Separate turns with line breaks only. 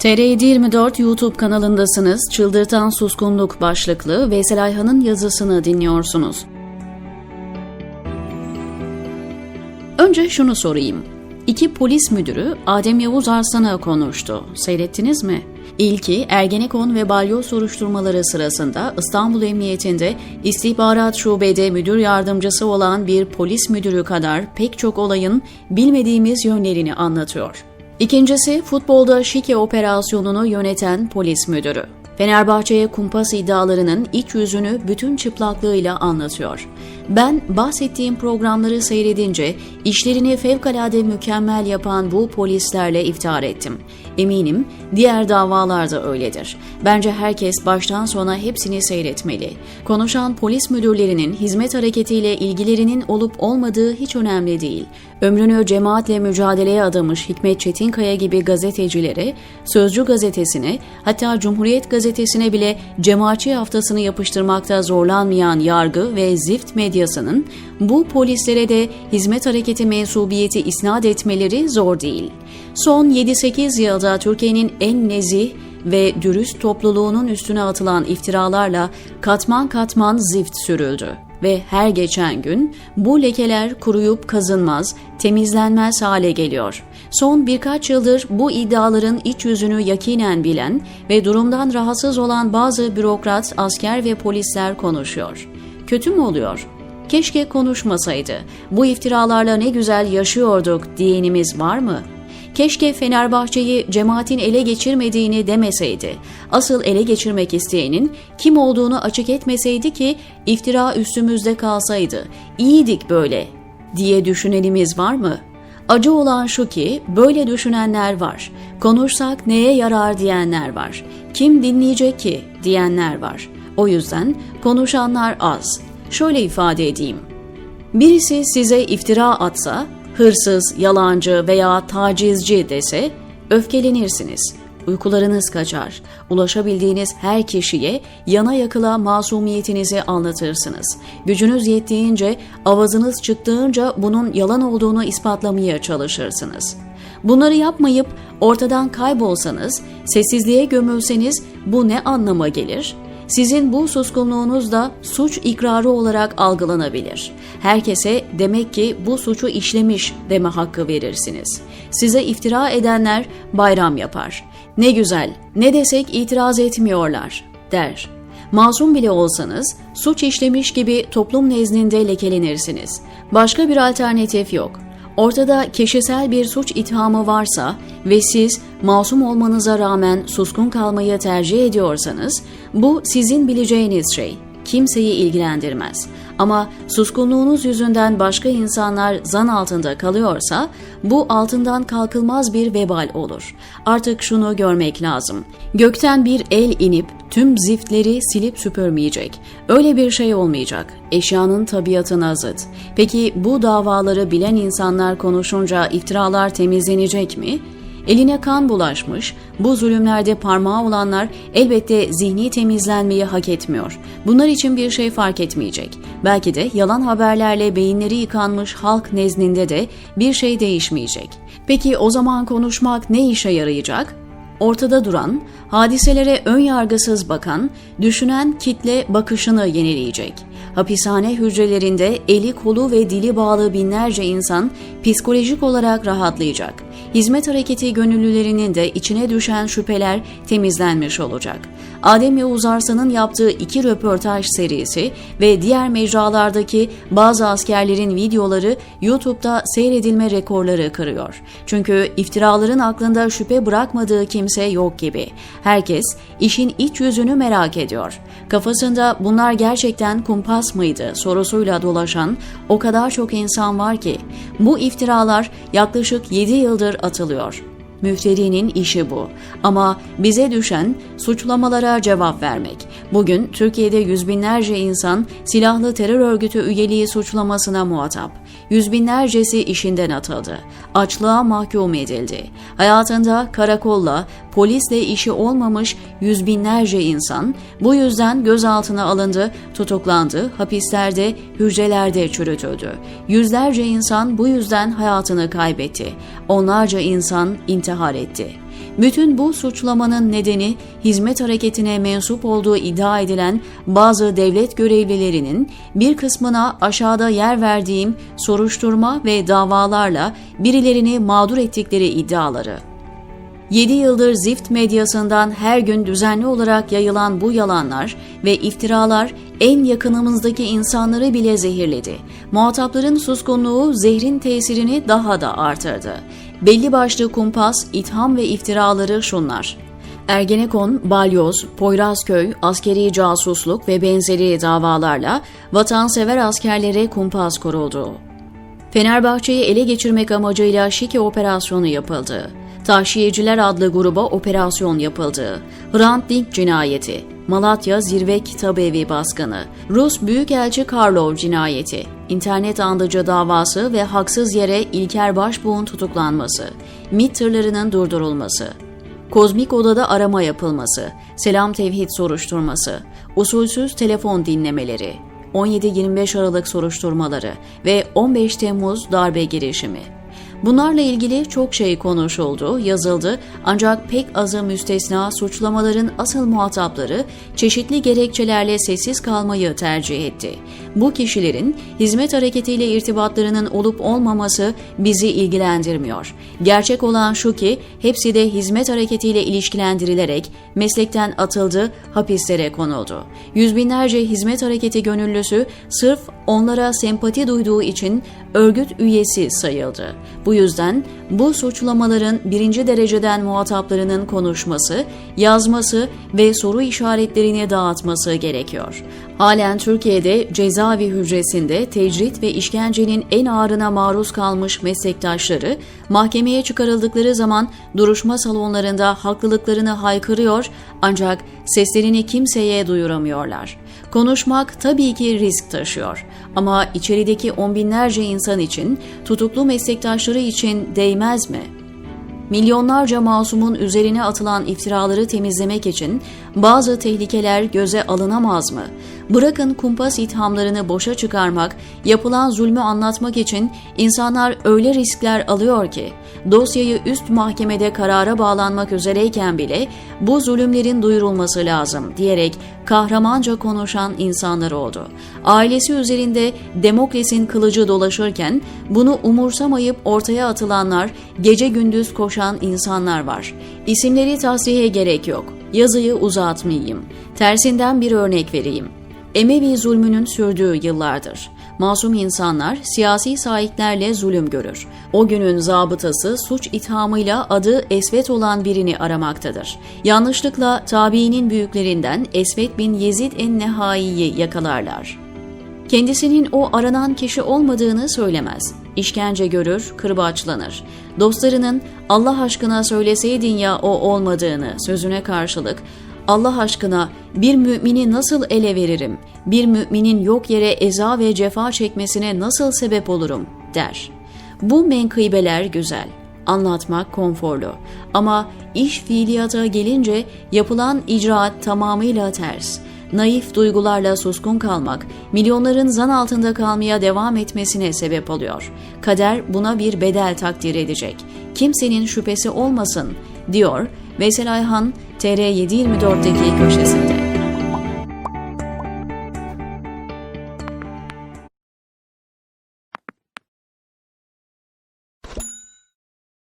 TR24 YouTube kanalındasınız. Çıldırtan Suskunluk başlıklı Veysel Ayhan'ın yazısını dinliyorsunuz. Önce şunu sorayım. İki polis müdürü Adem Yavuz Arslan'a konuştu. Seyrettiniz mi? İlki Ergenekon ve balyoz soruşturmaları sırasında İstanbul Emniyetinde istihbarat şubede müdür yardımcısı olan bir polis müdürü kadar pek çok olayın bilmediğimiz yönlerini anlatıyor. İkincisi futbolda şike operasyonunu yöneten polis müdürü. Fenerbahçe'ye kumpas iddialarının iç yüzünü bütün çıplaklığıyla anlatıyor. Ben bahsettiğim programları seyredince işlerini fevkalade mükemmel yapan bu polislerle iftihar ettim. Eminim diğer davalarda öyledir. Bence herkes baştan sona hepsini seyretmeli. Konuşan polis müdürlerinin hizmet hareketiyle ilgilerinin olup olmadığı hiç önemli değil. Ömrünü cemaatle mücadeleye adamış Hikmet Çetinkaya gibi gazetecilere, Sözcü gazetesine, hatta Cumhuriyet gazetesine bile cemaatçi haftasını yapıştırmakta zorlanmayan yargı ve zift medyasının bu polislere de hizmet hareketi mensubiyeti isnat etmeleri zor değil. Son 7-8 yılda Türkiye'nin en nezih ve dürüst topluluğunun üstüne atılan iftiralarla katman katman zift sürüldü ve her geçen gün bu lekeler kuruyup kazınmaz, temizlenmez hale geliyor. Son birkaç yıldır bu iddiaların iç yüzünü yakinen bilen ve durumdan rahatsız olan bazı bürokrat, asker ve polisler konuşuyor. Kötü mü oluyor? Keşke konuşmasaydı. Bu iftiralarla ne güzel yaşıyorduk diyenimiz var mı?'' Keşke Fenerbahçe'yi cemaatin ele geçirmediğini demeseydi. Asıl ele geçirmek isteyenin kim olduğunu açık etmeseydi ki iftira üstümüzde kalsaydı. İyiydik böyle diye düşünenimiz var mı? Acı olan şu ki böyle düşünenler var. Konuşsak neye yarar diyenler var. Kim dinleyecek ki diyenler var. O yüzden konuşanlar az. Şöyle ifade edeyim. Birisi size iftira atsa hırsız, yalancı veya tacizci dese öfkelenirsiniz. Uykularınız kaçar. Ulaşabildiğiniz her kişiye yana yakıla masumiyetinizi anlatırsınız. Gücünüz yettiğince, avazınız çıktığınca bunun yalan olduğunu ispatlamaya çalışırsınız. Bunları yapmayıp ortadan kaybolsanız, sessizliğe gömülseniz bu ne anlama gelir?'' Sizin bu suskunluğunuz da suç ikrarı olarak algılanabilir. Herkese demek ki bu suçu işlemiş deme hakkı verirsiniz. Size iftira edenler bayram yapar. Ne güzel, ne desek itiraz etmiyorlar der. Masum bile olsanız suç işlemiş gibi toplum nezdinde lekelenirsiniz. Başka bir alternatif yok. Ortada kişisel bir suç ithamı varsa ve siz masum olmanıza rağmen suskun kalmayı tercih ediyorsanız bu sizin bileceğiniz şey. Kimseyi ilgilendirmez. Ama suskunluğunuz yüzünden başka insanlar zan altında kalıyorsa bu altından kalkılmaz bir vebal olur. Artık şunu görmek lazım. Gökten bir el inip tüm ziftleri silip süpürmeyecek. Öyle bir şey olmayacak. Eşyanın tabiatına zıt. Peki bu davaları bilen insanlar konuşunca iftiralar temizlenecek mi? Eline kan bulaşmış, bu zulümlerde parmağı olanlar elbette zihni temizlenmeyi hak etmiyor. Bunlar için bir şey fark etmeyecek. Belki de yalan haberlerle beyinleri yıkanmış halk nezdinde de bir şey değişmeyecek. Peki o zaman konuşmak ne işe yarayacak? ortada duran, hadiselere ön yargısız bakan, düşünen kitle bakışını yenileyecek. Hapishane hücrelerinde eli kolu ve dili bağlı binlerce insan psikolojik olarak rahatlayacak. Hizmet hareketi gönüllülerinin de içine düşen şüpheler temizlenmiş olacak. Adem Yavuz yaptığı iki röportaj serisi ve diğer mecralardaki bazı askerlerin videoları YouTube'da seyredilme rekorları kırıyor. Çünkü iftiraların aklında şüphe bırakmadığı kimse yok gibi. Herkes işin iç yüzünü merak ediyor. Kafasında bunlar gerçekten kumpas mıydı sorusuyla dolaşan o kadar çok insan var ki bu iftiralar yaklaşık 7 yıldır atılıyor. Müfterinin işi bu. Ama bize düşen suçlamalara cevap vermek. Bugün Türkiye'de yüz binlerce insan silahlı terör örgütü üyeliği suçlamasına muhatap. Yüz binlercesi işinden atıldı. Açlığa mahkum edildi. Hayatında karakolla, polisle işi olmamış yüz binlerce insan bu yüzden gözaltına alındı, tutuklandı, hapislerde, hücrelerde çürütüldü. Yüzlerce insan bu yüzden hayatını kaybetti. Onlarca insan intihar etti. Bütün bu suçlamanın nedeni hizmet hareketine mensup olduğu iddia edilen bazı devlet görevlilerinin bir kısmına aşağıda yer verdiğim soruşturma ve davalarla birilerini mağdur ettikleri iddiaları. 7 yıldır zift medyasından her gün düzenli olarak yayılan bu yalanlar ve iftiralar en yakınımızdaki insanları bile zehirledi. Muhatapların suskunluğu zehrin tesirini daha da artırdı. Belli başlı kumpas, itham ve iftiraları şunlar. Ergenekon, Balyoz, Poyrazköy, askeri casusluk ve benzeri davalarla vatansever askerlere kumpas kuruldu. Fenerbahçe'yi ele geçirmek amacıyla şike operasyonu yapıldı. Taşiyeciler adlı gruba operasyon yapıldı. Hrant Dink cinayeti, Malatya Zirve Kitabevi baskını, Rus Büyükelçi Karlov cinayeti, internet andıcı davası ve haksız yere İlker Başbuğ'un tutuklanması, MİT tırlarının durdurulması, Kozmik odada arama yapılması, selam tevhid soruşturması, usulsüz telefon dinlemeleri, 17-25 Aralık soruşturmaları ve 15 Temmuz darbe girişimi. Bunlarla ilgili çok şey konuşuldu, yazıldı ancak pek azı müstesna suçlamaların asıl muhatapları çeşitli gerekçelerle sessiz kalmayı tercih etti. Bu kişilerin hizmet hareketiyle irtibatlarının olup olmaması bizi ilgilendirmiyor. Gerçek olan şu ki hepsi de hizmet hareketiyle ilişkilendirilerek meslekten atıldı, hapislere konuldu. Yüz binlerce hizmet hareketi gönüllüsü sırf onlara sempati duyduğu için örgüt üyesi sayıldı. Bu yüzden bu suçlamaların birinci dereceden muhataplarının konuşması, yazması ve soru işaretlerini dağıtması gerekiyor. Halen Türkiye'de cezaevi hücresinde tecrit ve işkencenin en ağırına maruz kalmış meslektaşları mahkemeye çıkarıldıkları zaman duruşma salonlarında haklılıklarını haykırıyor ancak seslerini kimseye duyuramıyorlar. Konuşmak tabii ki risk taşıyor ama içerideki on binlerce insan için, tutuklu meslektaşları için değmez mi? Milyonlarca masumun üzerine atılan iftiraları temizlemek için bazı tehlikeler göze alınamaz mı? Bırakın kumpas ithamlarını boşa çıkarmak, yapılan zulmü anlatmak için insanlar öyle riskler alıyor ki, dosyayı üst mahkemede karara bağlanmak üzereyken bile bu zulümlerin duyurulması lazım diyerek kahramanca konuşan insanlar oldu. Ailesi üzerinde Demokles'in kılıcı dolaşırken bunu umursamayıp ortaya atılanlar, gece gündüz koşan insanlar var. İsimleri tasrihe gerek yok. Yazıyı uzatmayayım. Tersinden bir örnek vereyim. Emevi zulmünün sürdüğü yıllardır. Masum insanlar siyasi sahiplerle zulüm görür. O günün zabıtası suç ithamıyla adı Esvet olan birini aramaktadır. Yanlışlıkla tabiinin büyüklerinden Esvet bin Yezid en-Nehai'yi yakalarlar. Kendisinin o aranan kişi olmadığını söylemez. İşkence görür, kırbaçlanır. Dostlarının Allah aşkına söyleseydin ya o olmadığını sözüne karşılık Allah aşkına bir mümini nasıl ele veririm, bir müminin yok yere eza ve cefa çekmesine nasıl sebep olurum der. Bu menkıbeler güzel, anlatmak konforlu ama iş fiiliyata gelince yapılan icraat tamamıyla ters. Naif duygularla suskun kalmak, milyonların zan altında kalmaya devam etmesine sebep oluyor. Kader buna bir bedel takdir edecek. Kimsenin şüphesi olmasın, diyor Veysel Ayhan TR724'deki köşesinde.